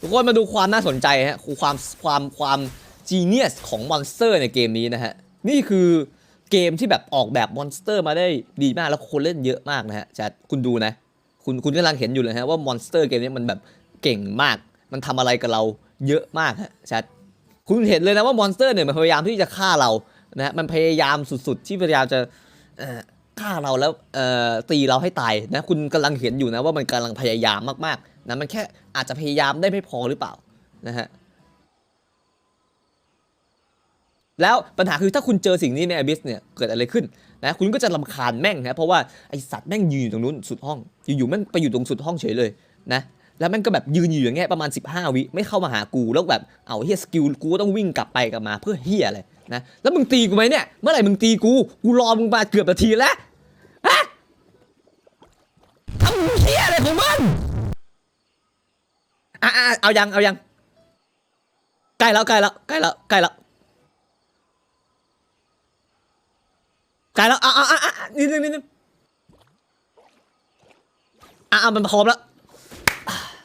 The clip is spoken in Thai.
ทุกคนมาดูความน่าสนใจฮะคือความความความจีเนียสของมอนสเตอร์ในเกมนี้นะฮะ นี่คือเกมที่แบบออกแบบมอนสเตอร์มาได้ดีมากแล้วคนเล่นเยอะมากนะฮะจะคุณดูนะ คุณคุณกำลังเห็นอยู่เลยฮะว่ามอนสเตอร์เกมนี้มันแบบเก่งมาก มันทำอะไรกับเราเยอะมากฮะแชทคุณเห็นเลยนะว่ามอนสเตอร์เนี่ยมันพยายามที่จะฆ่าเรานะฮะมันพยายามสุดๆ ที่พยายามจะ ฆ่าเราแล้วตีเราให้ตายนะคุณกำลังเห็นอยู่นะว่ามันกำลังพยายามมากๆนะมันแค่อาจจะพยายามได้ไม่พอหรือเปล่านะฮะแล้วปัญหาคือถ้าคุณเจอสิ่งนี้ในอ b ิสเนี่ยเกิดอะไรขึ้นนะคุณก็จะลำคาญแม่งนะเพราะว่าไอสัตว์แม่งยืนอยู่ตรงนู้นสุดห้องอยู่ๆแม่งไปอยู่ตรงสุดห้องเฉยเลยนะแล้วแม่งก็แบบยืนอยู่อย่างเงี้ยประมาณ 15 วิไม่เข้ามาหากูแล้วแบบเอาเฮียสกิลกูต้องวิ่งกลับไปกลับมาเพื่อเฮียอะไรนะแล้วมึงตีกูไหมเนี่ยเมื่อไหร่มึงตีกูกูรอมึงมาเกือบนาทีแล้วะเอายังเอายังใกล้แล้วใกล้แล้วใกล้แล้วใกล้แล้วใกล้แล้วอะอะอะอะนิดนึงนิดนึงอะอะมันพร้อมแล้ว